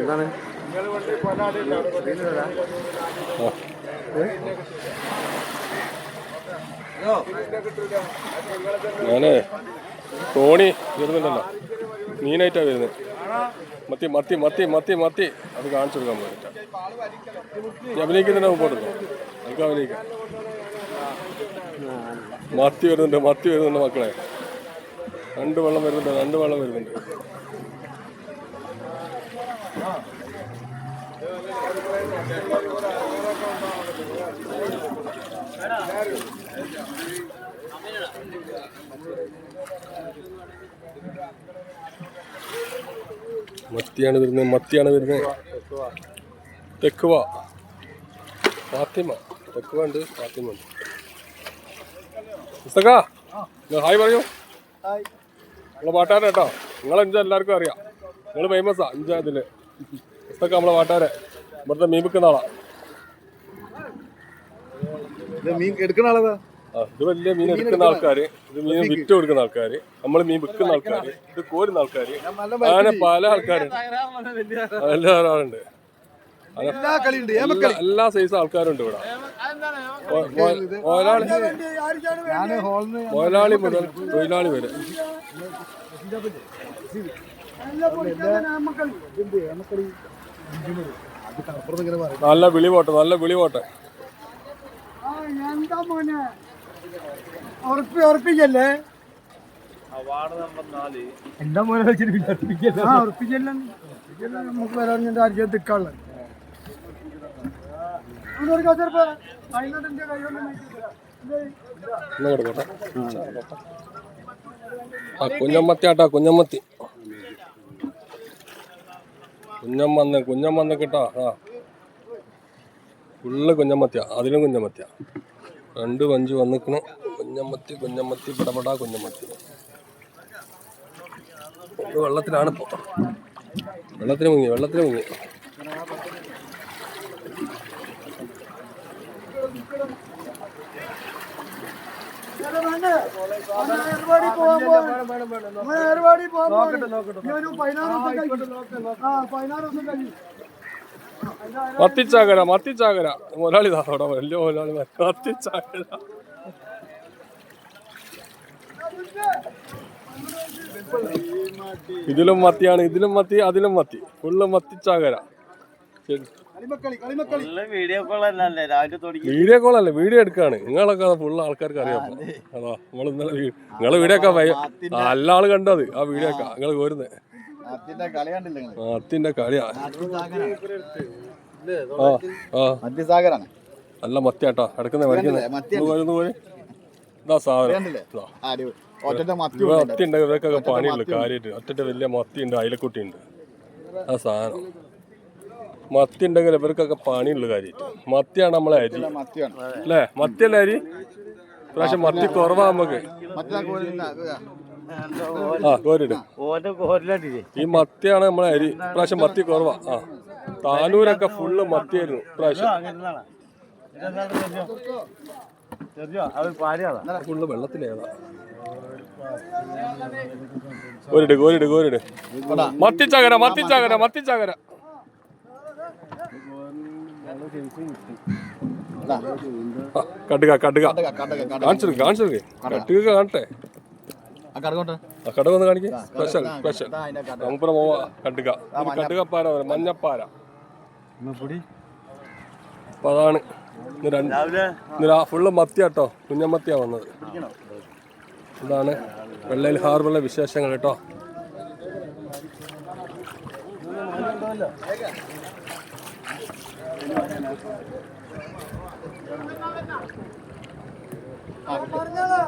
എന്താണ്? ഞാനേ തോണി വരുന്നുണ്ടല്ലോ. മീനായിട്ടാ വരുന്നത് മത്തി മത്തി മത്തി മത്തി മത്തി. അത് കാണിച്ചു കൊടുക്കാൻ പോയിട്ട്. അഭിനയിക്കുന്നുണ്ടാവും മുമ്പോട്ട് എനിക്ക് അഭിനയിക്കാം. മത്തി വരുന്നുണ്ട് മത്തി വരുന്നുണ്ട് മക്കളെ. രണ്ട് വെള്ളം വരുന്നുണ്ട് രണ്ട് വെള്ളം വരുന്നുണ്ട്. മത്തിയാണ് വരുന്നത് മത്തിയാണ് വരുന്നത്. തെക്കുവ. ഫാത്തിമ. തെക്കുവ ഉണ്ട് ഫാത്തിമ ഉണ്ട്. പുസ്തക? ഹായ് പറയൂ. നമ്മളെ പാട്ടാരെ കേട്ടോ. നിങ്ങൾ അഞ്ച് എല്ലാവർക്കും അറിയാം. നിങ്ങൾ ഫേമസാ അഞ്ചാ ഇതിൽ. പുസ്തക നമ്മളെ പാട്ടാരെ ഇവിടുത്തെ മീൻ വിൽക്കുന്ന ആളാ. ഇത് മീൻ എടുക്കുന്ന ആളതാ ഇത്? വലിയ മീൻ എടുക്കുന്ന ആൾക്കാര്. ഇത് മീൻ വിറ്റ് കൊടുക്കുന്ന ആൾക്കാര്. നമ്മൾ മീൻ വിൽക്കുന്ന ആൾക്കാര്. ഇത് കോരുന്ന ആൾക്കാര്. അങ്ങനെ പല ആൾക്കാരുണ്ട്. എല്ലാ ആളുണ്ട്. എല്ലാ സൈസ് ആൾക്കാരുണ്ട് ഇവിടെ. മുതലാളി മുതൽ തൊഴിലാളി വരെ. നല്ല വിളി പോട്ടെ നല്ല വിളി പോട്ടെ. എന്താ മോനെ ഉറപ്പി ഉറപ്പിക്കല്ലേ? എന്താ മോനെ വെച്ചിട്ട് ഉറപ്പിച്ചല്ലേ ഉറപ്പിക്കല്ലേ. നമുക്ക് വരാൻ രാജ്യം തിക്കാളെ ആ കുഞ്ഞമ്മത്തി കുഞ്ഞമ്മന്ന് കുഞ്ഞമ്മന്ന് കിട്ടാ. ആ. ഫുള്ള് കുഞ്ഞമ്മത്തിയാ അതിലും കുഞ്ഞമ്മത്തിയാ. രണ്ട് പഞ്ച് വന്നിക്കണ്. കുഞ്ഞമ്മത്തി കുഞ്ഞമ്മത്തി പടപടാ കുഞ്ഞമ്മത്തി. വെള്ളത്തിലാണ് ഇപ്പൊ. വെള്ളത്തിന് മുങ്ങി വെള്ളത്തിന് മുങ്ങി. മത്തിച്ചാകര മത്തിച്ചാകര മുതലാളി അവിടെ വലിയ മുതലാളി മത്തിച്ചാകര ഇതിലും മത്തിയാണ് ഇതിലും മത്തി അതിലും മത്തി. ഫുള്ള് മത്തിച്ചാകര. ശരി. വീഡിയോ കോൾ അല്ലേ വീഡിയോ അല്ലേ? എടുക്കാണ്. നിങ്ങളൊക്കെ ഫുൾ ആൾക്കാർക്ക് അറിയാം അതാ. നമ്മൾ ഇന്നലെ നിങ്ങളെ വീഡിയോ ഒക്കെ നല്ല ആൾ കണ്ടത്. ആ വീഡിയോ ഒക്കെ. നിങ്ങൾ കോരുന്നത് അത്തിന്റെ കളി കണ്ടില്ല നിങ്ങൾ മത്തിന്റെ കളിയാ നല്ല മത്തിയാട്ടോ. എടുക്കുന്ന ഇതാ സാധനം. മത്തി മത്തി ഉണ്ട് ഇവർക്കൊക്കെ പണിയുള്ളു കാര്യമായിട്ട് ഒറ്റ വലിയ മത്തിയുണ്ട് ഉണ്ട് അയലക്കുട്ടി ഉണ്ട് ആ സാധനം. മത്തി ഉണ്ടെങ്കിൽ ഇവർക്കൊക്കെ പണിയുള്ള കാര്യമായിട്ട്. മത്തിയാണ് നമ്മളെ അരി. അല്ലേ? മത്തിയല്ല അരി? പ്രാവശ്യം മത്തി കുറവാ നമുക്ക്. ആ കോരിട്. ഈ മത്തിയാണ് നമ്മളെ അരി. പ്രാവശ്യം മത്തി കുറവാ. ആ താനൂരൊക്കെ ഫുള്ള് മത്തിയായിരുന്നു പ്രാവശ്യം ഫുള്ള് വെള്ളത്തിലേതാ കോരിട് കോരിട് കോരിട്. മത്തിച്ചാകര മത്തിച്ചാകര മത്തിച്ചാകര. കടുക കടുക. കാണിച്ചെടുക്ക് കാണിച്ചെടുക്ക് കടുക. കാണട്ടെ. കടുക ഒന്ന് കാണിക്കേ. സ്പെഷ്യൽ സ്പെഷ്യൽ നമുക്കിപ്പോ പോവാ കടുക. കടുകപ്പാര മഞ്ഞപ്പാര. അപ്പൊ അതാണ് ഇന്ന് ഫുള്ള് മത്തിയാട്ടോ കുഞ്ഞമത്തിയാ വന്നത്. ഇതാണ് വെള്ളയിൽ ഹാർബറിലെ വിശേഷങ്ങൾ കേട്ടോ പറഞ്ഞോളൂ